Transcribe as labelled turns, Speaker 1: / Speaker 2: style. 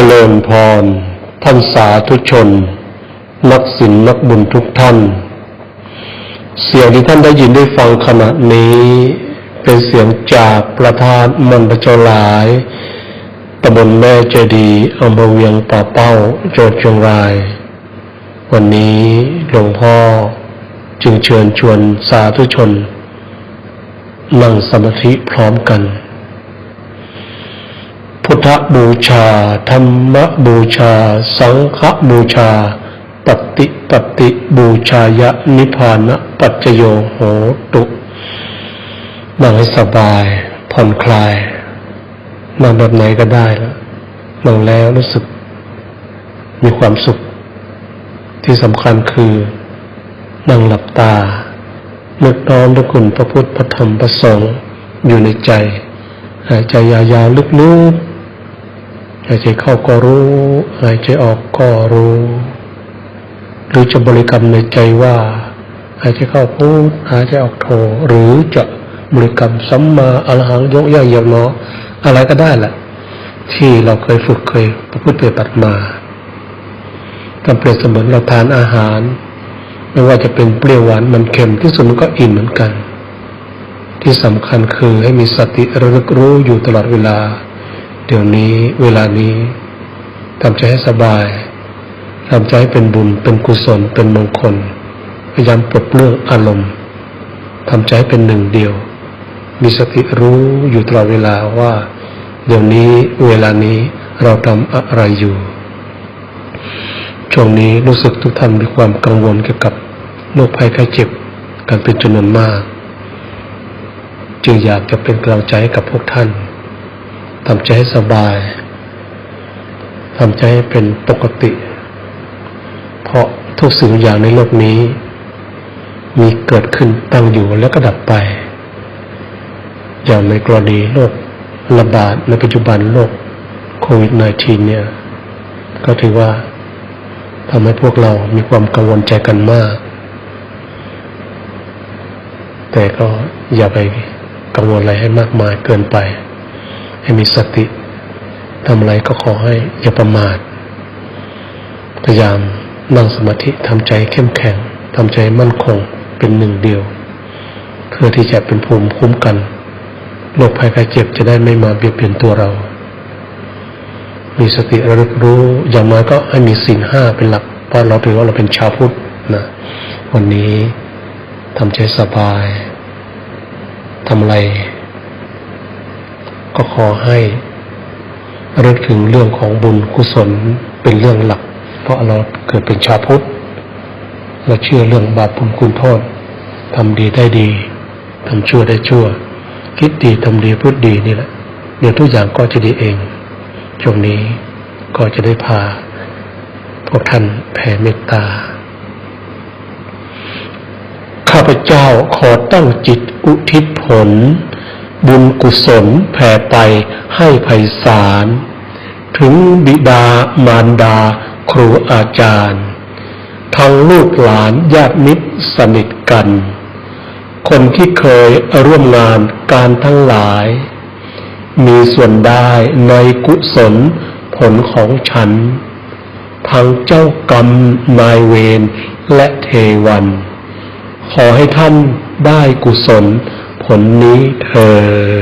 Speaker 1: เจริญพร ท่านสาธุชน นักศิลนักบุญทุกท่าน เสียงที่ท่านได้ยินได้ฟังขณะนี้ เป็นเสียงจากประธานมันปะเจหลายตำบลแม่เจดีย์อำเภอเวียงป่าเป้าจังหวัดเชียงราย วันนี้หลวงพ่อจึงเชิญชวนสาธุชน นั่งสมาธิพร้อมกัน ทธบูชา ธรรมบูชา สังฆบูชา ปฏิปฏิบูชายะนิพานะปัจจโยโหตุนั่งให้สบาย ผ่อนคลายนั่งแบบไหนก็ได้แล้วนั่งแล้วรู้สึก มีความสุข ที่สำคัญคือนั่งหลับตานึกน้อมพระคุณพระพุทธพระธรรมพระสงฆ์อยู่ในใจ หายใจยาวๆลึกๆ หายใจเข้าก็รู้ หายใจออกก็รู้ หรือจะบริกรรมในใจว่า หายใจเข้าพุทหายใจออกโทหรือจะบริกรรมสัมมาอรหังยกย่างเหยียบเนาะอะไรก็ได้แหละที่เราเคยฝึกเคยประพฤติปฏิบัติมาทำเปรียบเสมือนเราทานอาหาร ไม่ว่าจะเป็นเปรี้ยวหวานมันเค็มที่สุดมันก็อิ่มเหมือนกัน ที่สำคัญคือให้มีสติระลึกรู้อยู่ตลอดเวลา เดี๋ยวนี้เวลานี้ทำใจให้สบายทำใจให้เป็นบุญเป็นกุศลเป็นมงคล พยายามปลดเปลื้องอารมณ์ทำใจใเป็นหนึ่งเดียว มีสติรู้อยู่ตลอดเวลาว่า เดี๋ยวนี้เวลานี้เราทำอะไรอยู่ ช่วงนี้รู้สึกทุกท่านมีความกังวลเกี่ยวกับโรคภัยไข้เจ็บกันเป็นจำนวนมาก จึงอยากจะเป็นกำลังใจกับพวกท่าน ทำใจให้สบาย ทำใจให้เป็นปกติ เพราะทุกสิ่งอย่างในโลกนี้ มีเกิดขึ้นตั้งอยู่แล้วก็ดับไป อย่างในกรณีโรคระบาดในปัจจุบันโรคโควิด -19 เนี่ย ก็ถือว่าทำให้พวกเรามีความกังวลใจกันมาก แต่ก็อย่าไปกังวลอะไรให้มากมายเกินไป ให้มีสติทำอะไรก็ขอให้อย่าประมาท พยายามนั่งสมาธิทำใจเข้มแข็งทำใจมั่นคงเป็นหนึ่งเดียว เพื่อที่จะเป็นภูมิคุ้มกันโรคภัยไข้เจ็บจะได้ไม่มาเบียดเบียนตัวเรา มีสติระลึกรู้อย่างน้อยก็ให้มีสิ่งห้าเป็นหลักเพราะเราถือว่าเราเป็นชาวพุทธนะวันนี้ทำใจสบายทำอะไร ก็ขอให้ระลึกถึงเรื่องของบุญกุศลเป็นเรื่องหลัก เพราะเราเกิดเป็นชาวพุทธเราเชื่อเรื่องบาปบุญคุณโทษทำดีได้ดีทำชั่วได้ชั่ว คิดดีทำดีพูดดีนี่แหละเดี๋ยวทุกอย่างก็จะดีเองช่วงนี้ก็จะได้พา พวกท่านแผ่เมตตา ข้าพเจ้าขอตั้งจิตอุทิศผล บุญกุศลแผ่ไปให้ไพศาล ถึงบิดามารดาครูอาจารย์ ทั้งลูกหลานญาติมิตรสนิทกัน คนที่เคยร่วมงานการทั้งหลาย มีส่วนได้ในกุศลผลของฉัน ทั้งเจ้ากรรมนายเวรและเทวัน ขอให้ท่านได้กุศล ผลนี้เธอ